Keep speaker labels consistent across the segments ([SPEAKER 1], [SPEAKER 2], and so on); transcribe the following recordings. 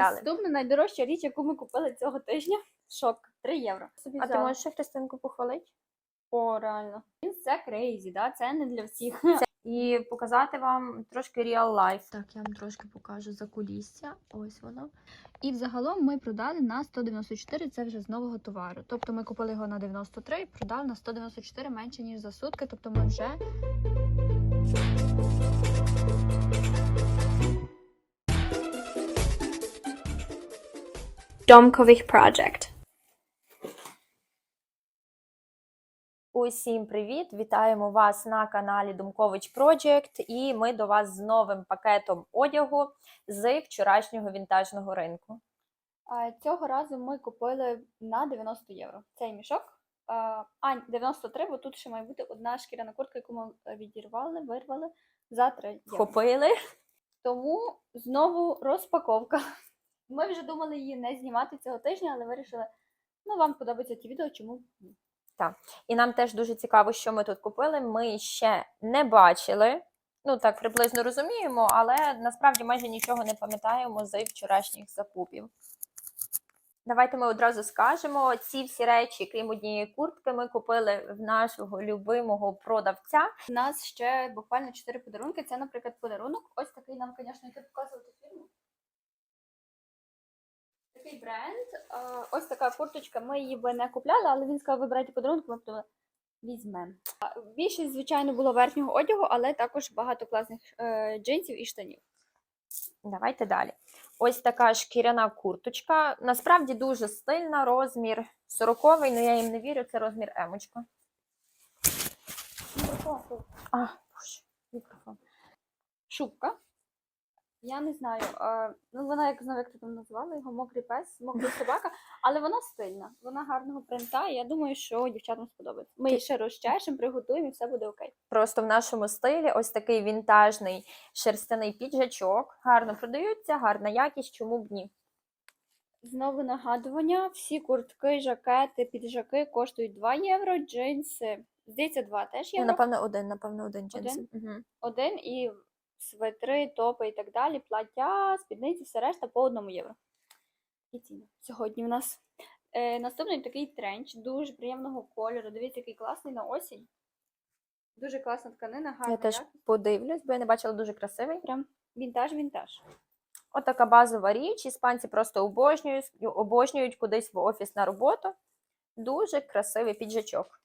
[SPEAKER 1] взяли.
[SPEAKER 2] Наступна найдорожча річ, яку ми купили цього тижня. Шок. 3 євро. Собі
[SPEAKER 1] А ти можеш ще Христинку похвалити?
[SPEAKER 2] О, реально. Це крейзі, да? це не для всіх.
[SPEAKER 1] І показати вам трошки real life. Так, я вам трошки покажу за кулісся. Ось воно.
[SPEAKER 2] І взагалом ми продали на 194, це вже з нового товару. Тобто ми купили його на 93, продали на 194 менше, ніж за сутки. Тобто ми вже
[SPEAKER 3] Domkovich Project.
[SPEAKER 1] Усім привіт! Вітаємо вас на каналі Думкович Project і ми до вас з новим пакетом одягу з вчорашнього вінтажного ринку.
[SPEAKER 2] Цього разу ми купили на 90 євро. Цей мішок. А, а 93, бо тут ще має бути одна шкіряна куртка, яку ми е, відірвали, вирвали за 3 євро.
[SPEAKER 1] Вхопили.
[SPEAKER 2] Тому знову розпаковка. Ми вже думали її не знімати цього тижня, але вирішили, ну вам подобаються ті відео, чому ні.
[SPEAKER 1] І нам теж дуже цікаво, що ми тут купили. Ми ще не бачили. Ну так приблизно розуміємо, але насправді майже нічого не пам'ятаємо з вчорашніх закупів. Давайте ми одразу скажемо: ці всі речі, крім однієї куртки, ми купили в нашого любимого продавця.
[SPEAKER 2] У нас ще буквально 4 подарунки. Це, наприклад, подарунок. Ось такий нам, звісно, йти показувати фірму. Такий бренд. Е, Ось така курточка. Ми її би не купляли, але він сказав, вибирайте подарунок, ми подумали, візьмемо. Більшість, звичайно, було верхнього одягу, але також багато класних е, джинсів і штанів.
[SPEAKER 1] Давайте далі. Ось така шкіряна курточка. Насправді дуже стильна, розмір 40 але я їм не вірю, це розмір емочка. А, боже, мікрофон.
[SPEAKER 2] Шубка. Я не знаю, е, ну вона як знову, як ти там назвала його, мокрий пес, мокрий собака, але вона стильна, вона гарного принта, і я думаю, що дівчатам сподобається. Ми її ще розчешемо, приготуємо і все буде окей.
[SPEAKER 1] Просто в нашому стилі ось такий вінтажний шерстяний піджачок. Гарно продаються, гарна якість, чому б ні.
[SPEAKER 2] Знову нагадування: всі куртки, жакети, піджаки коштують 2 євро, джинси, здається, 2 теж
[SPEAKER 1] Ну,
[SPEAKER 2] євро.
[SPEAKER 1] напевно, один, напевно, один джинси. Угу.
[SPEAKER 2] Один і светри, топи і так далі, плаття, спідниці, все решта по одному євро. І ціни. Сьогодні в нас е, наступний такий тренч, дуже приємного кольору. Дивіться, який класний на осінь. Дуже класна тканина, гарна.
[SPEAKER 1] Я теж
[SPEAKER 2] якість.
[SPEAKER 1] подивлюсь, бо я не бачила дуже красивий.
[SPEAKER 2] Прям вінтаж-вінтаж.
[SPEAKER 1] От базова річ. Іспанці просто обожнюють, обожнюють кудись в офіс на роботу. Дуже красивий піджачок.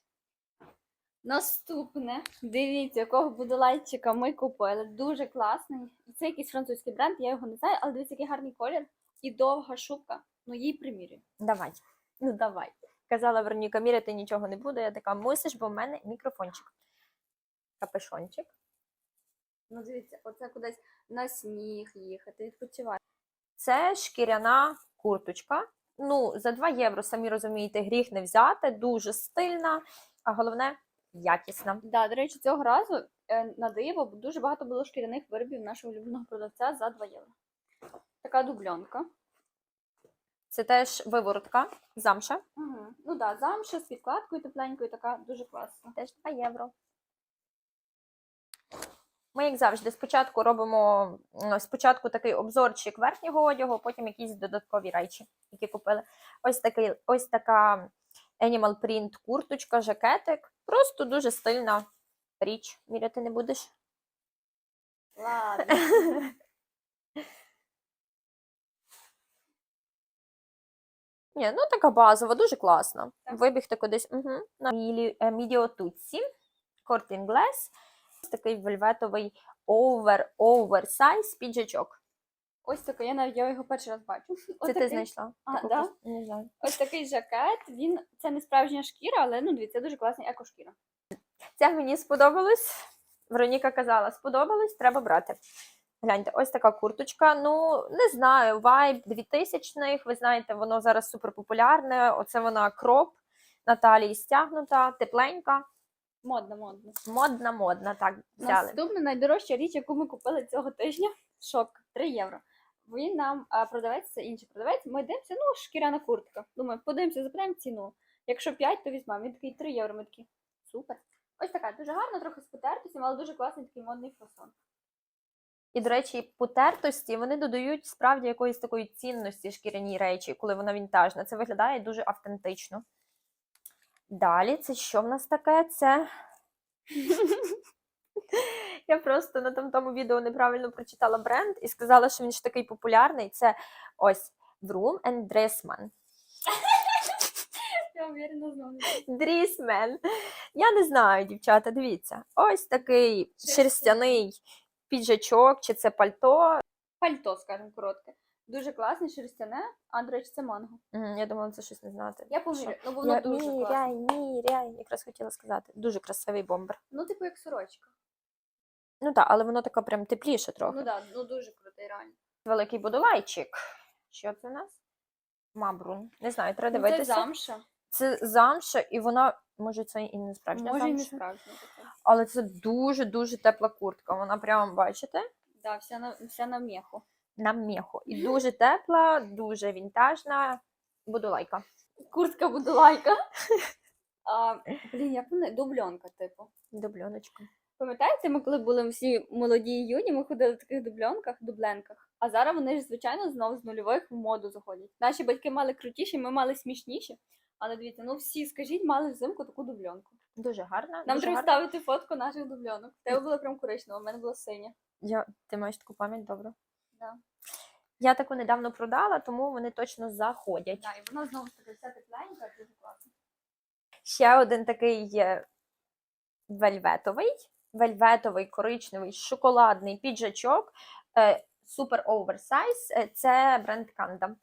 [SPEAKER 2] Наступне, дивіться, якого будулайчика ми купили. Дуже класний. Це якийсь французький бренд, я його не знаю, але дивіться, який гарний колір і довга шубка. Ну, їй примірюю.
[SPEAKER 1] Давай. Ну давай. Казала Вероніка, міряти нічого не буде. Я така, мусиш, бо в мене мікрофончик. Капешончик.
[SPEAKER 2] Ну, дивіться, оце кудись на сніг їхати, відпочивати.
[SPEAKER 1] Це шкіряна курточка. Ну, за 2 євро, самі розумієте, гріх не взяти. Дуже стильна, а головне якісна.
[SPEAKER 2] Да, до речі, цього разу е, на диво дуже багато було шкіряних виробів нашого улюбленого продавця за 2 євро. Така дубльонка.
[SPEAKER 1] Це теж виворотка, замша.
[SPEAKER 2] Угу. Ну так, да, замша з підкладкою тепленькою, така дуже класна.
[SPEAKER 1] Теж 2 євро. Ми, як завжди, спочатку робимо спочатку такий обзорчик верхнього одягу, потім якісь додаткові речі, які купили. Ось такий, ось така Animal Print курточка, жакетик. Просто дуже стильна річ. Міряти не будеш?
[SPEAKER 2] Ладно.
[SPEAKER 1] Ні, ну така базова, дуже класна.
[SPEAKER 2] Так.
[SPEAKER 1] Вибігти кудись угу. на Мідіотуці, Корт Інглес. Ось такий вельветовий овер, оверсайз піджачок.
[SPEAKER 2] Ось такий, я навіть я його перший раз бачу.
[SPEAKER 1] Це
[SPEAKER 2] Ось
[SPEAKER 1] ти знайшла?
[SPEAKER 2] А,
[SPEAKER 1] Таку
[SPEAKER 2] да?
[SPEAKER 1] просто- Не знаю.
[SPEAKER 2] Ось такий жакет. Він це не справжня шкіра, але ну дивіться, дуже класний екошкіра.
[SPEAKER 1] Це мені сподобалось. Вероніка казала, сподобалось, треба брати. Гляньте, ось така курточка. Ну, не знаю, вайб 2000-х, ви знаєте, воно зараз суперпопулярне. Оце вона кроп на талії стягнута, тепленька,
[SPEAKER 2] Модно, модно.
[SPEAKER 1] модна, модна. Так, взяли.
[SPEAKER 2] Наступна найдорожча річ, яку ми купили цього тижня. Шок 3 євро. Він нам а, продавець, це інший продавець. Ми дивимося, ну, шкіряна куртка. Думаю, подивимося, запитаємо ціну. Якщо 5, то візьмемо. Він такий 3 євро. Ми такі супер. Ось така, дуже гарна, трохи з потертостям, але дуже класний такий модний фасон.
[SPEAKER 1] І, до речі, потертості вони додають справді якоїсь такої цінності шкіряній речі, коли вона вінтажна. Це виглядає дуже автентично. Далі, це що в нас таке? Це. Я просто на тому, тому відео неправильно прочитала бренд і сказала, що він ж такий популярний. Це ось Vroom and Dressman.
[SPEAKER 2] Я уверена знову.
[SPEAKER 1] Дрісмен. Я не знаю, дівчата, дивіться. Ось такий
[SPEAKER 2] Шерстяний.
[SPEAKER 1] піджачок, чи це пальто.
[SPEAKER 2] Пальто, скажімо, коротке. Дуже класне, шерстяне, а, до речі, це манго.
[SPEAKER 1] Мгм, Я думала, це щось не знати.
[SPEAKER 2] Я
[SPEAKER 1] Що?
[SPEAKER 2] поміряю, ну бо воно
[SPEAKER 1] Я
[SPEAKER 2] дуже класне.
[SPEAKER 1] міряй, міряй, якраз хотіла сказати. Дуже красивий бомбер.
[SPEAKER 2] Ну, типу, як сорочка.
[SPEAKER 1] Ну так, але воно таке прям тепліше трохи.
[SPEAKER 2] Ну так, ну дуже крутий, реально.
[SPEAKER 1] Великий будулайчик. Що це у нас? Мабрун. Не знаю, треба
[SPEAKER 2] Ну, це замша.
[SPEAKER 1] Це замша, і вона, може, це і не справжня
[SPEAKER 2] Може, і не справжня.
[SPEAKER 1] Але це дуже-дуже тепла куртка. Вона прямо, бачите?
[SPEAKER 2] Да, вся на, вся на м'яху.
[SPEAKER 1] на меху. І дуже тепла, дуже вінтажна. Буду лайка.
[SPEAKER 2] Куртка будулайка. А, блін, як вона? Дубльонка, типу.
[SPEAKER 1] Дубльоночка.
[SPEAKER 2] Пам'ятаєте, ми коли були всі молоді і юні, ми ходили в таких дубльонках, дубленках. А зараз вони ж, звичайно, знову з нульових в моду заходять. Наші батьки мали крутіші, ми мали смішніші. Але дивіться, ну всі, скажіть, мали взимку таку дубльонку.
[SPEAKER 1] Дуже гарна.
[SPEAKER 2] Нам
[SPEAKER 1] дуже
[SPEAKER 2] треба
[SPEAKER 1] гарна.
[SPEAKER 2] ставити фотку наших дубльонок. В тебе була прям коричнева, в мене була синя.
[SPEAKER 1] Я... Ти маєш таку пам'ять добре.
[SPEAKER 2] Да.
[SPEAKER 1] Я таку недавно продала, тому вони точно заходять.
[SPEAKER 2] Да, і вона знову ж таки вся тепленька, дуже класно.
[SPEAKER 1] Ще один такий вельветовий, вельветовий, коричневий, шоколадний піджачок. е, Супер оверсайз. Е, Це бренд Канда.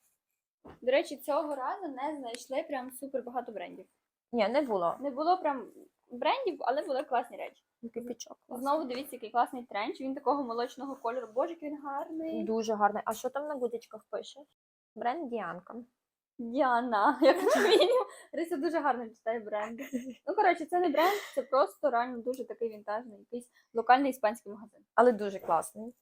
[SPEAKER 2] До речі, цього разу не знайшли прям супер багато брендів.
[SPEAKER 1] Ні, не було.
[SPEAKER 2] Не було прям брендів, але були класні речі.
[SPEAKER 1] Який піджак.
[SPEAKER 2] Знову дивіться, який класний тренч. Він такого молочного кольору. Боже, який він гарний.
[SPEAKER 1] Дуже гарний. А що там на гудечках пише? Бренд Діанка.
[SPEAKER 2] Діана, як мінімум. Рися дуже гарно читає бренди. Ну, коротше, це не бренд, це просто реально дуже такий вінтажний, якийсь локальний іспанський магазин.
[SPEAKER 1] але дуже класний.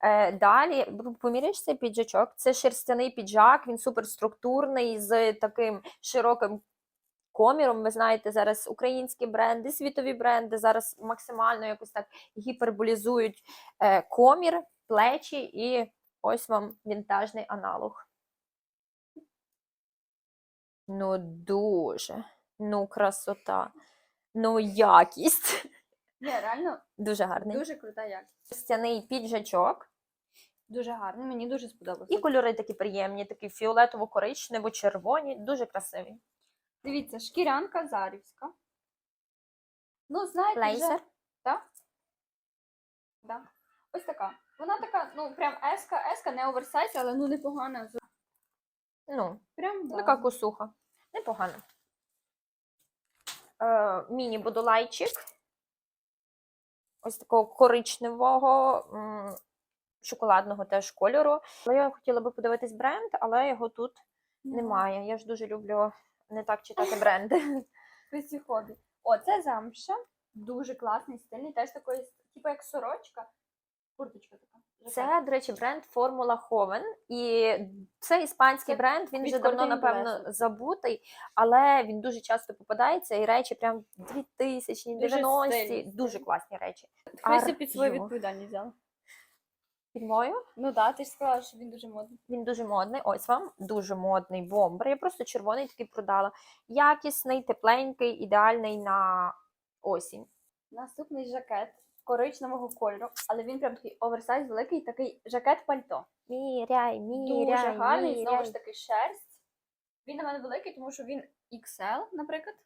[SPEAKER 1] Е, далі поміряєш цей піджачок. Це шерстяний піджак, він суперструктурний з таким широким коміром. Ви знаєте, зараз українські бренди, світові бренди зараз максимально якось так гіперболізують е, комір, плечі, і ось вам вінтажний аналог. Ну, дуже. Ну, красота. Ну, якість.
[SPEAKER 2] Ні, реально
[SPEAKER 1] Дуже гарний.
[SPEAKER 2] дуже крута якість.
[SPEAKER 1] Шерстяний піджачок.
[SPEAKER 2] Дуже гарний, мені дуже сподобався.
[SPEAKER 1] І кольори такі приємні, такі фіолетово-коричнево-червоні, дуже красиві.
[SPEAKER 2] Дивіться, шкірянка зарівська. Ну, знаєте, вже...
[SPEAKER 1] Блейзер.
[SPEAKER 2] Так? Да. Ось така. Вона така, ну, прям еска, еска, не оверсайз, але ну непогана.
[SPEAKER 1] Ну,
[SPEAKER 2] Прям, да.
[SPEAKER 1] така косуха. Непогано. Е, міні-будулайчик. Ось такого коричневого, шоколадного теж кольору. Але я хотіла би подивитись бренд, але його тут немає. Я ж дуже люблю не так читати бренди.
[SPEAKER 2] Красі хобі. О, це замша. Дуже класний, стильний, теж такий, типу як сорочка. Курточка така.
[SPEAKER 1] Це, до речі, бренд Формула Ховен. І це іспанський
[SPEAKER 2] Це
[SPEAKER 1] бренд. Він вже давно, напевно, забутий, але він дуже часто попадається, і речі прям 2000
[SPEAKER 2] Дуже
[SPEAKER 1] 90-ті. Дуже класні речі.
[SPEAKER 2] Христя під свою відповідальність взяла.
[SPEAKER 1] Під мою
[SPEAKER 2] Ну так, ти ж сказала, що він дуже модний.
[SPEAKER 1] він дуже модний. Ось вам дуже модний бомбер. Я просто червоний такий продала. Якісний, тепленький, ідеальний на осінь.
[SPEAKER 2] Наступний жакет коричневого кольору, але він прям такий оверсайз, великий такий жакет пальто.
[SPEAKER 1] Міряй, міряй,
[SPEAKER 2] Дуже гарний,
[SPEAKER 1] міряй.
[SPEAKER 2] знову ж таки, шерсть. Він на мене великий, тому що він XL, наприклад.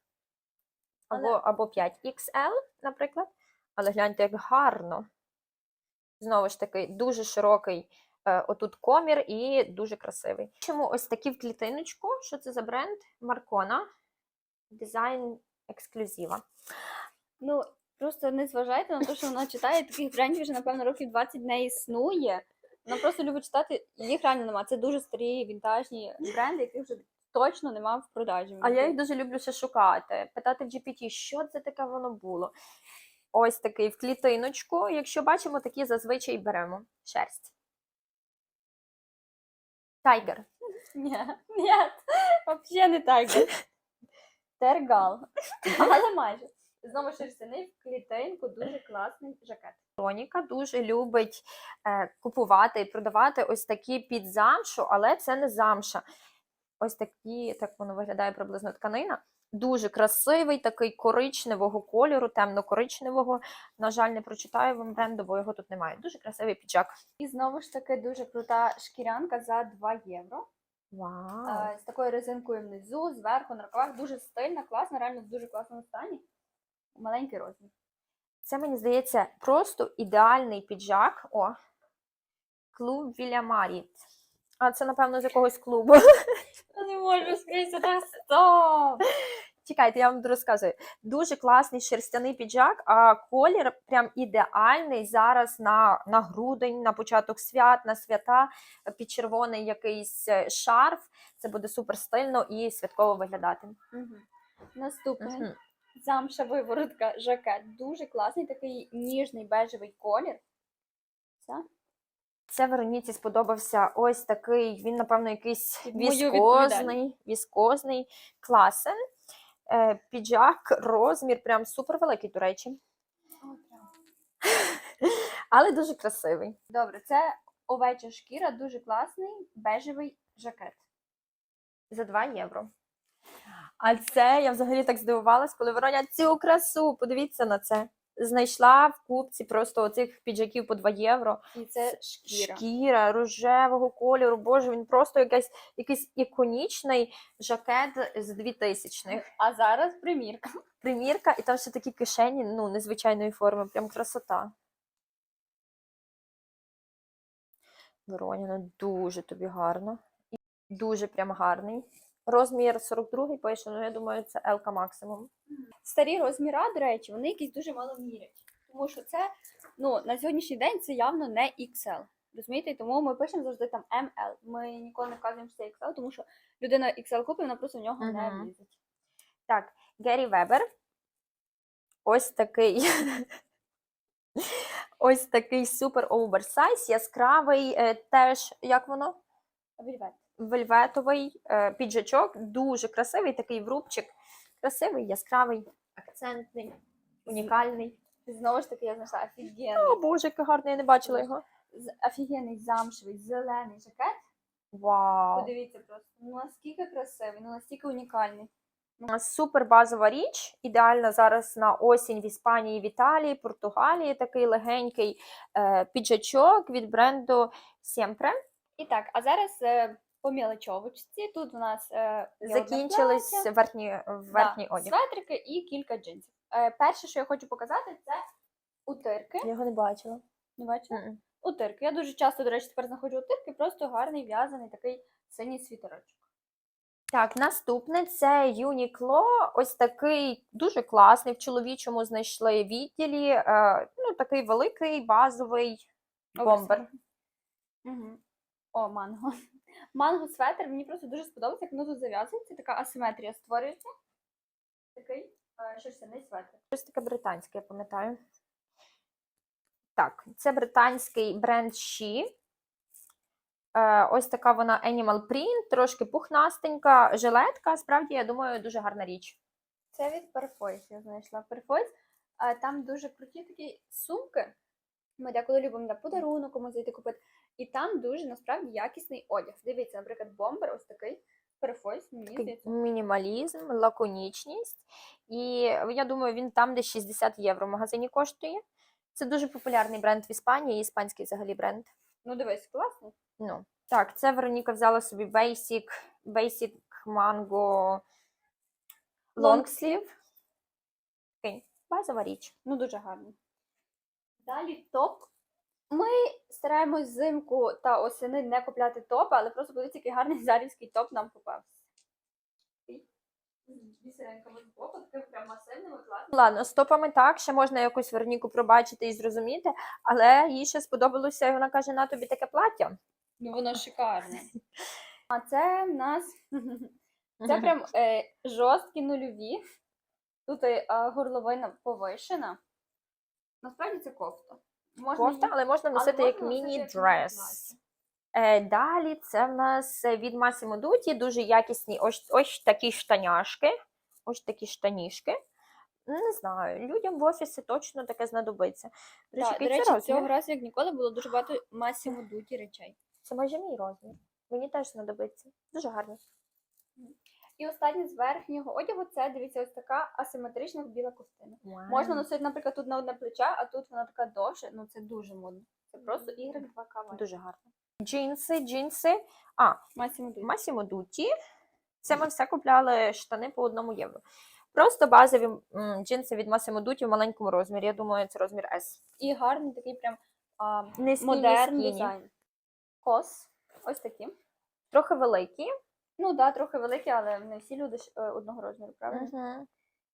[SPEAKER 1] або, або 5XL, наприклад. Але гляньте, як гарно. Знову ж таки, дуже широкий е, отут комір і дуже красивий. Чому ось такі в клітиночку? Що це за бренд? Маркона. Дизайн ексклюзива.
[SPEAKER 2] Ну, просто не зважайте на те, що вона читає таких брендів вже, напевно, років 20 не існує. Вона просто любить читати, їх реально немає. Це дуже старі вінтажні бренди, яких вже точно немає в продажі.
[SPEAKER 1] А я їх дуже люблю ще шукати. Питати в GPT, що це таке воно було. Ось такий в клітиночку. Якщо бачимо, такі зазвичай беремо. Шерсть. Тайгер.
[SPEAKER 2] Ні, ні, взагалі не так. Тергал. Але майже. Знову шерстяний в клітинку, дуже класний жакет.
[SPEAKER 1] Вероніка дуже любить е, купувати і продавати ось такі під замшу, але це не замша. Ось такі, так воно виглядає приблизно тканина. Дуже красивий, такий коричневого кольору, темно-коричневого. На жаль, не прочитаю вам бренду, бо його тут немає. Дуже красивий піджак.
[SPEAKER 2] І знову ж таки дуже крута шкірянка за 2 євро.
[SPEAKER 1] Вау!
[SPEAKER 2] Е, З такою резинкою внизу, зверху, на рукавах. Дуже стильна, класна, реально в дуже класному стані. Маленький розмір.
[SPEAKER 1] Це, мені здається, просто ідеальний піджак. О, клуб Віля Маріт. А це, напевно, з якогось клубу.
[SPEAKER 2] Я не можу скрізь, так стоп!
[SPEAKER 1] Чекайте, я вам розказую. Дуже класний шерстяний піджак, а колір прям ідеальний зараз на, на грудень, на початок свят, на свята, під червоний якийсь е, шарф. Це буде супер стильно і святково виглядати.
[SPEAKER 2] Мгм. Наступний
[SPEAKER 1] Мгм.
[SPEAKER 2] Замша виворотка жакет. Дуже класний, такий ніжний бежевий колір. Все.
[SPEAKER 1] Це Вероніці сподобався ось такий, він, напевно, якийсь
[SPEAKER 2] мою
[SPEAKER 1] віскозний, віскозний, класен. Е, піджак, розмір, прям супер великий, до речі, але дуже красивий.
[SPEAKER 2] Добре, це овеча шкіра, дуже класний бежевий жакет.
[SPEAKER 1] За 2 євро. А це я взагалі так здивувалась, коли Вороня цю красу, подивіться на це. Знайшла в купці просто оцих піджаків по 2 євро.
[SPEAKER 2] І це шкіра.
[SPEAKER 1] Шкіра рожевого кольору. Боже, він просто якийсь, якийсь іконічний жакет з 2000-х.
[SPEAKER 2] А зараз примірка.
[SPEAKER 1] Примірка, і там ще такі кишені, ну, незвичайної форми, прям красота. Вороня, ну дуже тобі гарно. І Дуже прям гарний. Розмір 42 пише, ну я думаю, це Елка максимум.
[SPEAKER 2] Старі розміра, до речі, вони якісь дуже мало мірять. Тому що це ну, на сьогоднішній день це явно не XL. Розумієте? Тому ми пишемо завжди там ML. Ми ніколи не вказуємо, що це XL, тому що людина XL купить, вона просто в нього не
[SPEAKER 1] Мгм.
[SPEAKER 2] влізить.
[SPEAKER 1] Так, Геррі Вебер. Ось такий. Ось такий супер оверсайз, яскравий, е, теж, як воно?
[SPEAKER 2] Вельвет.
[SPEAKER 1] Вельветовий е, піджачок, дуже красивий такий врубчик. Красивий, яскравий, акцентний, унікальний.
[SPEAKER 2] Знову ж таки, я знайшла офігенний,
[SPEAKER 1] О, боже, який гарний, я не бачила його.
[SPEAKER 2] офігенний замшевий зелений жакет.
[SPEAKER 1] Вау!
[SPEAKER 2] Подивіться просто, ну наскільки красивий, ну настільки унікальний.
[SPEAKER 1] Супер базова річ, ідеальна зараз на осінь в Іспанії, в Італії, Португалії. Такий легенький е, піджачок від бренду Siempre.
[SPEAKER 2] І так, а зараз е, по мілочовочці. Тут у нас е,
[SPEAKER 1] Закінчились
[SPEAKER 2] плаття,
[SPEAKER 1] верхні,
[SPEAKER 2] да,
[SPEAKER 1] одяг.
[SPEAKER 2] светрики і кілька джинсів. Е, перше, що я хочу показати, це утирки.
[SPEAKER 1] Я його не бачила.
[SPEAKER 2] Не бачила?
[SPEAKER 1] Мгм.
[SPEAKER 2] Утирки. Я дуже часто, до речі, тепер знаходжу утирки, просто гарний в'язаний такий синій світерочок.
[SPEAKER 1] Так, наступне це Uniqlo. Ось такий дуже класний. В чоловічому знайшли відділі. Е, ну, такий великий базовий бомбер.
[SPEAKER 2] Угу. О, манго. Манго светр мені просто дуже сподобається, як воно тут зав'язується, така асиметрія створюється. Такий е, шерстяний светр.
[SPEAKER 1] Щось таке британське, я пам'ятаю. Так, це британський бренд She. Е, ось така вона Animal Print, трошки пухнастенька, жилетка. Справді, я думаю, дуже гарна річ.
[SPEAKER 2] Це від Perfoys, я знайшла Perfoys. А там дуже круті такі сумки. Ми деколи любимо на подарунок комусь зайти купити. І там дуже насправді якісний одяг. Дивіться, наприклад, бомбер ось такий. Perfoys, мені здається.
[SPEAKER 1] мінімалізм, лаконічність. І я думаю, він там десь 60 євро в магазині коштує. Це дуже популярний бренд в Іспанії, іспанський взагалі бренд.
[SPEAKER 2] Ну, дивись, класний.
[SPEAKER 1] Ну, так, це Вероніка взяла собі Basic, Basic Mango Long Sleeve. Базова річ.
[SPEAKER 2] Ну, дуже гарний. Далі топ. Ми стараємось взимку та осени не купляти топи, але просто подивіться, який гарний зарівський топ нам попався.
[SPEAKER 1] Ладно, з топами так, ще можна якусь Вероніку пробачити і зрозуміти, але їй ще сподобалося, і вона каже, на тобі таке плаття.
[SPEAKER 2] Ну, воно шикарне. А це в нас це прям е, жорсткі нульові. Тут е, горловина повишена. Насправді це кофта. Можна
[SPEAKER 1] кофта, але можна носити
[SPEAKER 2] можна
[SPEAKER 1] як міні-дрес. Е, далі це в нас е, від Massimo Dutti, дуже якісні ось, ось такі штаняшки. Ось такі штанішки. Не знаю, людям в офісі точно таке знадобиться. До речі,
[SPEAKER 2] Так, до речі, цього разу, як ніколи, було дуже багато масімо дуті речей.
[SPEAKER 1] Це майже мій розмір. Мені теж знадобиться. Дуже гарно.
[SPEAKER 2] І останнє з верхнього одягу це дивіться, ось така асиметрична біла ковтина. Можна носити, наприклад, тут на одне плече, а тут вона така довше. Ну це дуже модно. Це просто ігрек 2 к
[SPEAKER 1] Дуже гарно. Джинси, джинси. А,
[SPEAKER 2] Масімо дуті.
[SPEAKER 1] Це ми все купляли штани по одному євро. Просто базові джинси від Massimo Dutti в маленькому розмірі. Я думаю, це розмір S.
[SPEAKER 2] І гарний такий прям а,
[SPEAKER 1] Низький,
[SPEAKER 2] модерн
[SPEAKER 1] низький.
[SPEAKER 2] дизайн. Кос. Ось такі.
[SPEAKER 1] Трохи великі.
[SPEAKER 2] Ну так, да, трохи великі, але не всі люди ж, е, одного розміру, правильно?
[SPEAKER 1] Мгм.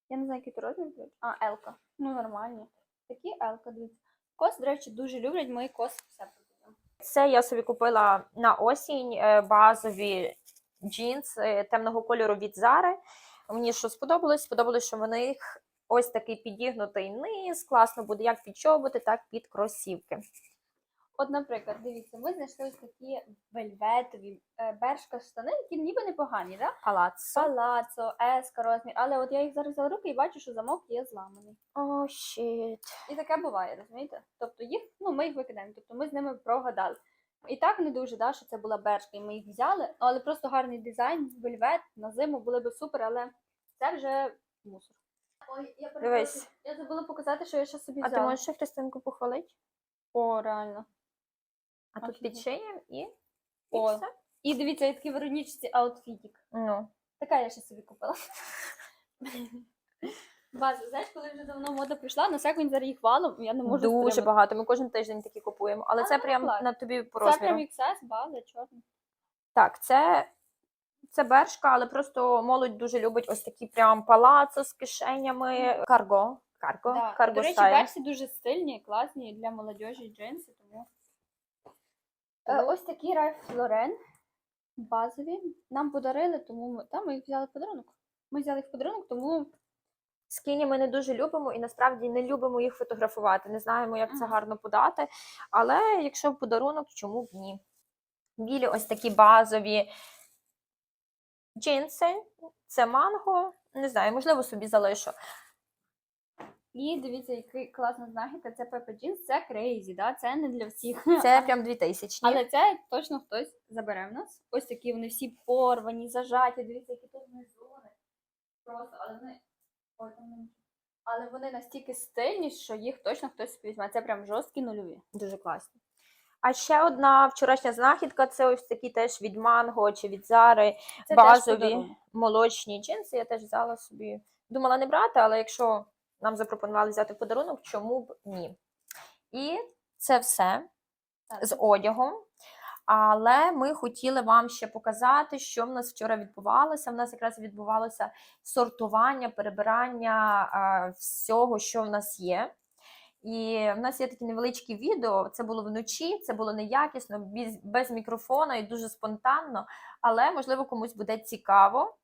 [SPEAKER 2] Я не знаю, який то розмір. речі. А, Елка. Ну, нормальні. Такі Елка, дивіться. Кос, до речі, дуже люблять. Ми кос все продаємо.
[SPEAKER 1] Це я собі купила на осінь е, базові джинси темного кольору від Зари. Мені що сподобалось? Сподобалось, що в них ось такий підігнутий низ, класно буде як під чоботи, так під кросівки.
[SPEAKER 2] От, наприклад, дивіться, ми знайшли ось такі вельветові е, бершка штани, які ніби непогані, да?
[SPEAKER 1] Палаццо.
[SPEAKER 2] Палацо, еска розмір. Але от я їх зараз взяла в руки і бачу, що замок є зламаний.
[SPEAKER 1] О, щит.
[SPEAKER 2] І таке буває, розумієте? Тобто їх, ну ми їх викидаємо, тобто ми з ними прогадали. І так не дуже, да, що це була бершка, і ми їх взяли, але просто гарний дизайн, вельвет на зиму були би супер, але це вже мусор. Ой, я
[SPEAKER 1] Дивись.
[SPEAKER 2] Я забула показати, що я ще собі
[SPEAKER 1] А
[SPEAKER 2] взяла.
[SPEAKER 1] ти можеш ще Христинку похвалити?
[SPEAKER 2] О, реально.
[SPEAKER 1] А тут під шиєм і, і
[SPEAKER 2] О.
[SPEAKER 1] все.
[SPEAKER 2] І дивіться, я такий Веронічці аутфітік.
[SPEAKER 1] Ну,
[SPEAKER 2] Така я ще собі купила. База, знаєш, коли вже давно мода прийшла, на секунд зараз їх валом, я не можу
[SPEAKER 1] дуже
[SPEAKER 2] стримати.
[SPEAKER 1] багато. Ми кожен тиждень такі купуємо. Але
[SPEAKER 2] А,
[SPEAKER 1] це
[SPEAKER 2] ну,
[SPEAKER 1] прям
[SPEAKER 2] клас.
[SPEAKER 1] на тобі по
[SPEAKER 2] Це прям
[SPEAKER 1] розміру.
[SPEAKER 2] XS, база, чорний.
[SPEAKER 1] Так, це, це бершка, але просто молодь дуже любить ось такі прям палацо з кишенями. Карго. Карго.
[SPEAKER 2] Да.
[SPEAKER 1] Карго
[SPEAKER 2] До речі,
[SPEAKER 1] стайл.
[SPEAKER 2] берсі дуже стильні, класні для молодіжі джинси, тому. Е, ось такі Райф Лорен базові. Нам подарили, тому ми, та, ми їх взяли в подарунок. Ми взяли їх в подарунок, тому
[SPEAKER 1] Скіні ми не дуже любимо і насправді не любимо їх фотографувати. Не знаємо, як це гарно подати. Але якщо в подарунок, чому б ні? Білі ось такі базові джинси. Це манго. Не знаю, можливо, собі залишу.
[SPEAKER 2] І дивіться, який класна знахідка. Це Peppa Jeans, це crazy, да? це не для всіх.
[SPEAKER 1] Це прям 2000
[SPEAKER 2] Але це точно хтось забере в нас. Ось такі вони всі порвані, зажаті. Дивіться, які тут вони. Просто, але вони. Але вони настільки стильні, що їх точно хтось візьме. Це прям жорсткі нульові.
[SPEAKER 1] Дуже класно. А ще одна вчорашня знахідка це ось такі теж від Манго чи від Зари
[SPEAKER 2] Це
[SPEAKER 1] базові молочні джинси. Я теж взяла собі. Думала не брати, але якщо нам запропонували взяти в подарунок, чому б ні? І це все
[SPEAKER 2] Так.
[SPEAKER 1] з одягом. Але ми хотіли вам ще показати, що в нас вчора відбувалося. В нас якраз відбувалося сортування, перебирання а, всього, що в нас є. І в нас є такі невеличкі відео. Це було вночі, це було неякісно, без, без мікрофона і дуже спонтанно. Але можливо комусь буде цікаво.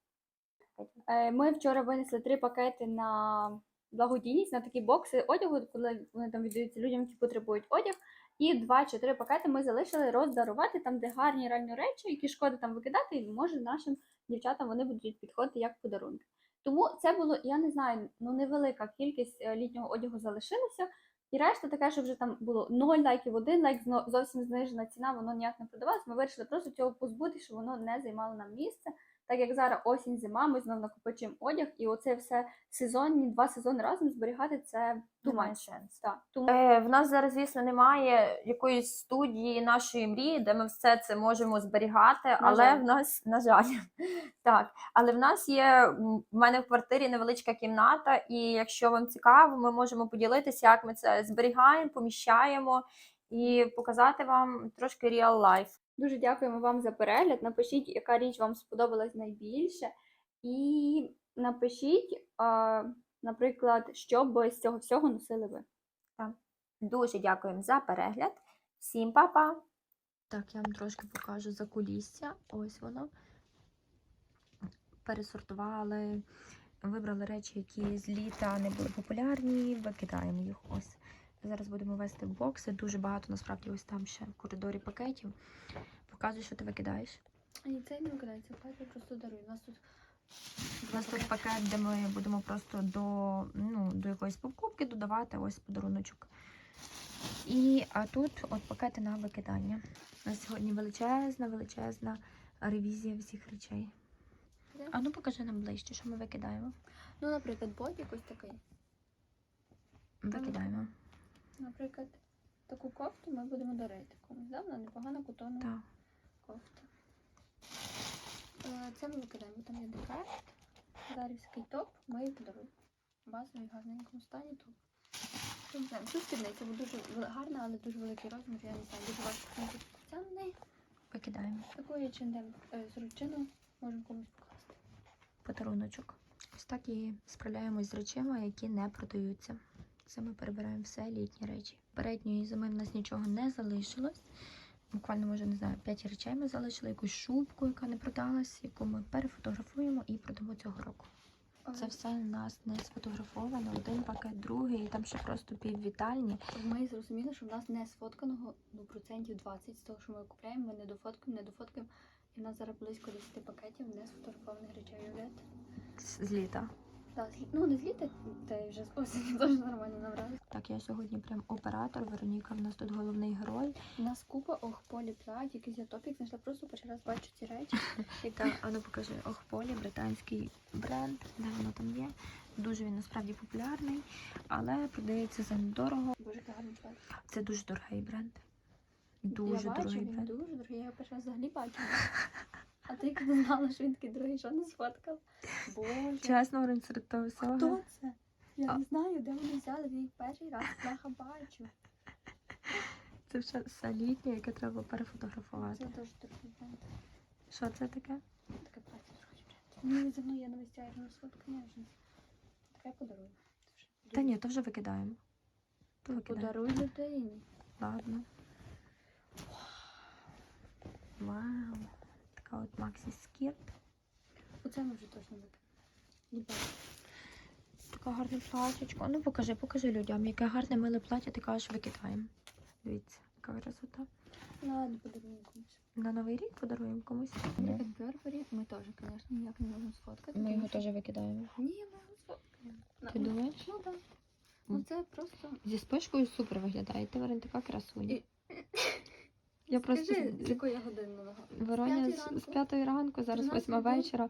[SPEAKER 2] Е, Ми вчора винесли три пакети на благодійність, на такі бокси одягу, коли вони там віддаються людям, які потребують одяг. І два чи три пакети ми залишили роздарувати там, де гарні реальні речі, які шкода там викидати, і може нашим дівчатам вони будуть підходити як подарунки. Тому це було, я не знаю, ну невелика кількість е, літнього одягу залишилася. І решта таке, що вже там було 0 лайків, один лайк, зовсім знижена ціна, воно ніяк не продавалось. Ми вирішили просто цього позбути, щоб воно не займало нам місце. Так як зараз осінь, зима, ми знову накопичуємо одяг, і оце все сезонні, два сезони разом зберігати це
[SPEAKER 1] сенсу.
[SPEAKER 2] Так, тому
[SPEAKER 1] Е, в нас зараз, звісно, немає якоїсь студії нашої мрії, де ми все це можемо зберігати, але
[SPEAKER 2] жаль.
[SPEAKER 1] в нас, на жаль, так, але в нас є в мене в квартирі невеличка кімната, і якщо вам цікаво, ми можемо поділитися, як ми це зберігаємо, поміщаємо і показати вам трошки real life.
[SPEAKER 2] Дуже дякуємо вам за перегляд. Напишіть, яка річ вам сподобалась найбільше. І напишіть, наприклад, що б з цього всього носили ви.
[SPEAKER 1] Дуже дякуємо за перегляд. Всім па-па! Так, я вам трошки покажу за кулісся. Ось воно. Пересортували, вибрали речі, які з літа не були популярні, викидаємо їх ось. Зараз будемо вести в бокси. Дуже багато насправді ось там ще в коридорі пакетів. Показуй, що ти викидаєш.
[SPEAKER 2] І це не викидається, я просто дарую. У нас тут
[SPEAKER 4] У нас тут пакет, де ми будемо просто до, ну, до якоїсь покупки додавати ось подаруночок. І а тут от пакети на викидання. У нас сьогодні величезна, величезна ревізія всіх речей. А ну покажи нам ближче, що ми викидаємо.
[SPEAKER 2] Ну, наприклад, бодік ось такий.
[SPEAKER 4] Викидаємо.
[SPEAKER 2] Наприклад, таку кофту ми будемо дарити комусь. Да? Вона непогана кутонна
[SPEAKER 4] Так.
[SPEAKER 2] кофта. Е, Це ми викидаємо. Там є декарт. Дарівський топ, ми її подаруємо. Базовий, гарненькому стані топ. Тут, тут спідниця, бо дуже гарна, але дуже великий розмір. Я не знаю, дуже важко на неї.
[SPEAKER 4] Викидаємо.
[SPEAKER 2] Такої чиндем з ручину можемо комусь покласти.
[SPEAKER 4] Подаруночок. Ось так і справляємось з речами, які не продаються. Це ми перебираємо все літні речі. Передньої зими в нас нічого не залишилось. Буквально, може, не знаю, 5 речей ми залишили, якусь шубку, яка не продалась, яку ми перефотографуємо і продамо цього року. Це все у нас не сфотографовано, один пакет, другий, і там ще просто піввітальні.
[SPEAKER 2] Ми зрозуміли, що в нас не сфотканого ну, процентів 20 з того, що ми купляємо, ми не дофоткаємо, не дофоткаємо. І в нас зараз близько 10 пакетів не сфотографованих речей,
[SPEAKER 4] з літа.
[SPEAKER 2] Так, ну не з літа, та й вже з осені теж нормально набрали.
[SPEAKER 4] Так, я сьогодні прям оператор. Вероніка в нас тут головний герой.
[SPEAKER 2] У нас купа охполі плать, якийсь я топік знайшла, просто перший раз бачу ці речі. Які...
[SPEAKER 4] Так, а ну покажи Охполі, британський бренд, де воно там є. Дуже він насправді популярний, але продається за недорого.
[SPEAKER 2] Боже, гарний плать.
[SPEAKER 4] Це дуже дорогий бренд. Дуже
[SPEAKER 2] я бачу,
[SPEAKER 4] дорогий
[SPEAKER 2] він
[SPEAKER 4] бренд.
[SPEAKER 2] дуже дорогий, я перший раз взагалі бачила. А ти як не знала, що він такий дорогий, що не сфоткав? Боже.
[SPEAKER 4] Чесно, говорю, серед того всього.
[SPEAKER 2] Хто це? Я
[SPEAKER 4] А-
[SPEAKER 2] не знаю, де вони взяли, я їх перший раз бляха бачу.
[SPEAKER 4] Це все, все літнє, яке треба перефотографувати.
[SPEAKER 2] Це дуже дорогий бренд.
[SPEAKER 4] Що це таке?
[SPEAKER 2] Таке плаття дорогий бренд. Мені давно я на вестяю на сфоткання вже. Таке подарую.
[SPEAKER 4] Та ні, то вже викидаємо. То викидаємо.
[SPEAKER 2] Подаруй людині.
[SPEAKER 4] Ладно. Вау. Така от Максі скірт.
[SPEAKER 2] Оце ми вже точно викидаємо.
[SPEAKER 4] Така гарне платячко. Ну покажи, покажи людям, яке гарне миле плаття, ти кажеш, викидаємо. Дивіться, яка красота.
[SPEAKER 2] Ладно, подаруємо комусь.
[SPEAKER 4] На новий рік подаруємо комусь.
[SPEAKER 2] Наприклад, Бербері ми теж, звісно, ніяк не можемо сфоткати.
[SPEAKER 4] Ми його теж викидаємо.
[SPEAKER 2] Ні, ми його сфоткаємо.
[SPEAKER 4] Ти думаєш?
[SPEAKER 2] Ну так. Ну це просто.
[SPEAKER 4] Зі спишкою супер виглядає. Ти Верон, така красуня. Я просто
[SPEAKER 2] Скажи, з якої я години нога?
[SPEAKER 4] Вороня з, з п'ятої ранку, зараз восьма вечора.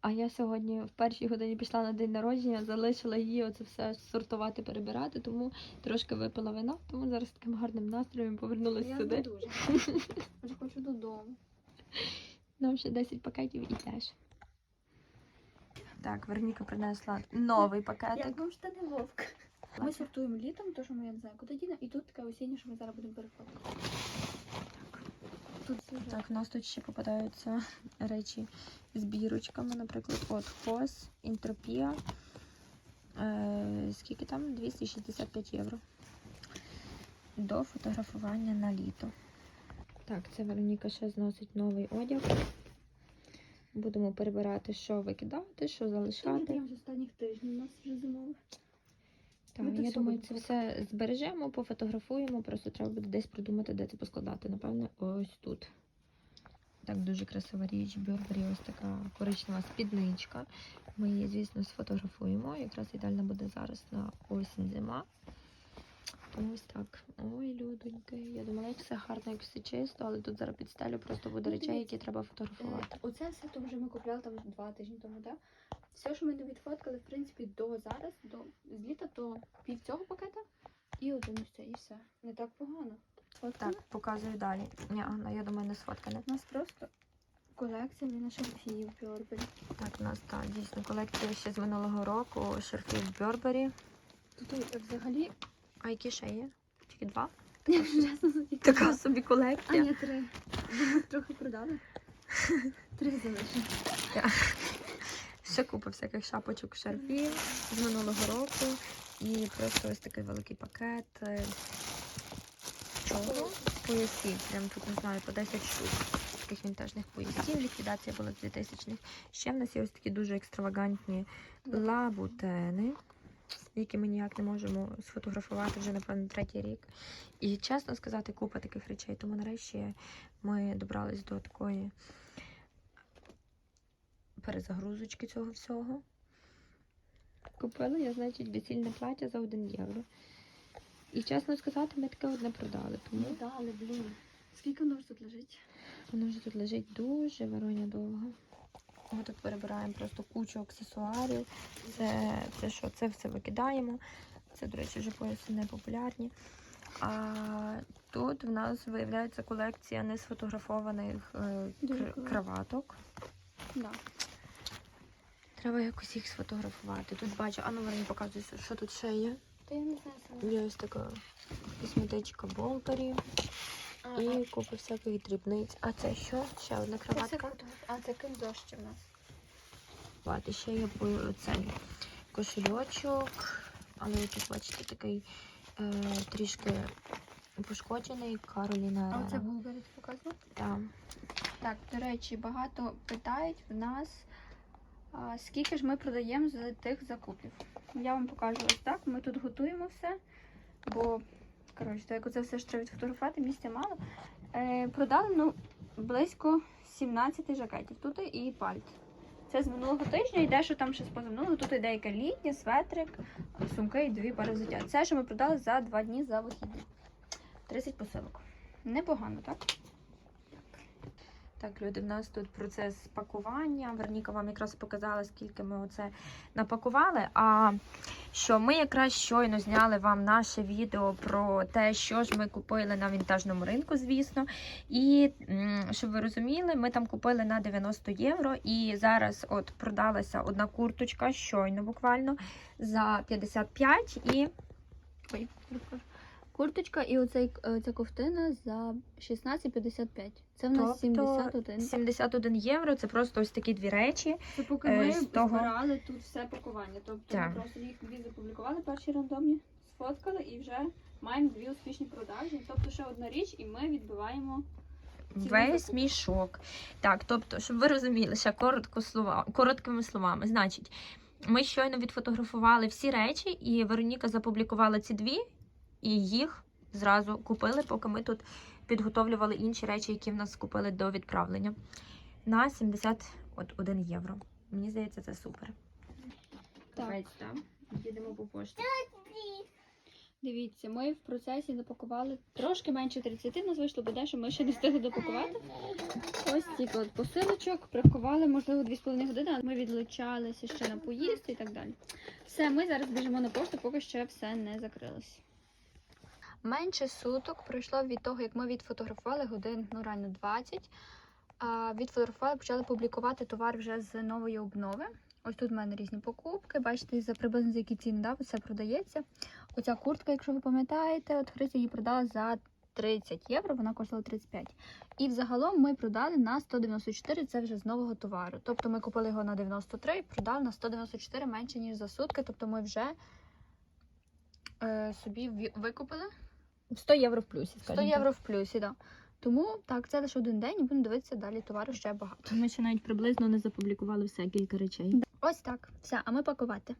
[SPEAKER 4] А я сьогодні в першій годині пішла на день народження, залишила її оце все сортувати, перебирати, тому трошки випила вина, тому зараз таким гарним настроєм повернулася
[SPEAKER 2] Я не
[SPEAKER 4] сюди.
[SPEAKER 2] дуже. Вже хочу додому.
[SPEAKER 4] Нам ще 10 пакетів і теж. Так, Вероніка принесла новий пакетик.
[SPEAKER 2] вам штани вовк? Ми сортуємо літом, то що ми я не знаю, куди дінемо, і тут таке осіннє, що ми зараз будемо переходити. Тут.
[SPEAKER 4] Так, у нас тут ще попадаються речі з бірочками, наприклад, от Хос, Інтропія. Е, скільки там? 265 євро. До фотографування на літо. Так, це Вероніка ще зносить новий одяг. Будемо перебирати, що викидати, що залишати.
[SPEAKER 2] з останніх тижнів у нас вже зимових.
[SPEAKER 4] Так,
[SPEAKER 2] Ми
[SPEAKER 4] я думаю, це все збережемо, пофотографуємо, просто треба буде десь придумати, де це поскладати. Напевне, ось тут. Так, дуже красива річ. Бюрбері, ось така коричнева спідничка. Ми її, звісно, сфотографуємо. Якраз ідеально буде зараз на осінь зима. Ось так. Ой, людоньки. Я думала, як все гарно, як все чисто, але тут зараз підстелю просто буде
[SPEAKER 2] Ну,
[SPEAKER 4] речей, які треба фотографувати.
[SPEAKER 2] Е, Оце все то вже ми купляли там два тижні тому, так? Все, що ми не відфоткали, в принципі, до зараз, до з літа, то пів цього пакета і один ось цей, і все. Не так погано. Фоткали?
[SPEAKER 4] Так, показую далі. Ні, Анна, я думаю, не сфоткане.
[SPEAKER 2] У нас просто колекція на шарфів Burberry.
[SPEAKER 4] Так, у нас так, дійсно колекція ще з минулого року шарфів Burberry.
[SPEAKER 2] Тут взагалі,
[SPEAKER 4] А які ще є? Тільки два? Така собі
[SPEAKER 2] А ні, три. Трохи продали. Три залишили.
[SPEAKER 4] Ще купа всяких шапочок, шарфів з минулого року. І просто ось такий великий пакет. е, Чого? Поясів. Прям тут не знаю, по 10 штук. Таких вінтажних поясів. Ліквідація була з 2000-х. Ще в нас є ось такі дуже екстравагантні лабутени, які ми ніяк не можемо сфотографувати вже, напевно, третій рік. І чесно сказати, купа таких речей. Тому нарешті ми добрались до такої перезагрузочки цього всього. Купила я, значить, весільне плаття за 1 євро. І чесно сказати, ми таке одне продали. Тому
[SPEAKER 2] Ну, дали, блін. Скільки воно вже тут лежить?
[SPEAKER 4] воно вже тут лежить дуже вороня довго. Ми тут перебираємо просто кучу аксесуарів. Це, це що? Це все викидаємо. Це, до речі, вже пояси не популярні. А тут в нас виявляється колекція несфотографованих е,
[SPEAKER 2] Дуже
[SPEAKER 4] кр-
[SPEAKER 2] круто. Да.
[SPEAKER 4] Треба якось їх сфотографувати. Тут бачу, а ну мені показується, що тут ще є.
[SPEAKER 2] Та я не знаю.
[SPEAKER 4] Є ось така косметичка болтері
[SPEAKER 2] А,
[SPEAKER 4] і купа всяких дрібниць. А це що? Ще одна кроватка.
[SPEAKER 2] А це ким дощ у нас?
[SPEAKER 4] Бати, ще є цей кошельочок, але тут, бачите, такий е, трішки пошкоджений Кароліна.
[SPEAKER 2] А
[SPEAKER 4] Ерера.
[SPEAKER 2] Булгарі показував?
[SPEAKER 4] Там.
[SPEAKER 2] Так, до речі, багато питають в нас, а, скільки ж ми продаємо з тих закупів. Я вам покажу ось так. Ми тут готуємо все, бо, коротше, так оце все ж треба відфотографувати, місця мало. Е, продали ну, близько 17 жакетів. Тут і пальт. Це з минулого тижня, і дещо там ще з. Тут іде яке літнє, светрик, сумки і дві пари взуття. Це, що ми продали за два дні за вихідні. 30 посилок. Непогано, так?
[SPEAKER 4] Так, люди, в нас тут процес пакування. Верніка вам якраз показала, скільки ми оце напакували. А що ми якраз щойно зняли вам наше відео про те, що ж ми купили на вінтажному ринку, звісно. І щоб ви розуміли, ми там купили на 90 євро. І зараз от продалася одна курточка, щойно буквально за 55 і
[SPEAKER 2] Ой. Курточка і оцей, е, ця ковтина за 16,55. Це в нас
[SPEAKER 4] Тобто
[SPEAKER 2] 71.
[SPEAKER 4] 71 євро. Це просто ось такі дві речі.
[SPEAKER 2] Це поки
[SPEAKER 4] е,
[SPEAKER 2] ми
[SPEAKER 4] з того-
[SPEAKER 2] збирали тут все пакування. Тобто
[SPEAKER 4] Так.
[SPEAKER 2] ми просто їх дві запублікували, перші рандомні, сфоткали і вже маємо дві успішні продажі. Тобто ще одна річ, і ми відбиваємо
[SPEAKER 4] Весь мішок. Так, тобто, щоб ви розуміли, ще коротко слова, короткими словами. Значить, ми щойно відфотографували всі речі, і Вероніка запублікувала ці дві, і їх зразу купили, поки ми тут підготовлювали інші речі, які в нас купили до відправлення. На 71 євро. Мені здається, це супер.
[SPEAKER 2] Так.
[SPEAKER 4] там. Їдемо по пошті.
[SPEAKER 2] Дивіться, ми в процесі запакували трошки менше 30, нас вийшло буде, що ми ще не встигли допакувати. Ось стільки от посилочок, приховали, можливо, 2,5 години, але ми відлучалися ще на поїзд і так далі. Все, ми зараз біжимо на пошту, поки ще все не закрилось. Менше суток пройшло від того, як ми відфотографували годин, ну реально 20. Відфотографували, почали публікувати товар вже з нової обнови. Ось тут в мене різні покупки. Бачите, за приблизно за які ціни, да, все продається. Оця куртка, якщо ви пам'ятаєте, от Христя її продала за 30 євро, вона коштувала 35. І взагалом ми продали на 194, це вже з нового товару. Тобто ми купили його на 93 і продали на 194 менше, ніж за сутки. Тобто ми вже е, собі викупили
[SPEAKER 4] 100 євро в плюсі.
[SPEAKER 2] 100 євро в плюсі, так. Тому так, це лише один день і будемо дивитися далі товару ще багато.
[SPEAKER 4] Ми ще навіть приблизно не запублікували все кілька речей.
[SPEAKER 2] Ось так. Все, а ми пакувати.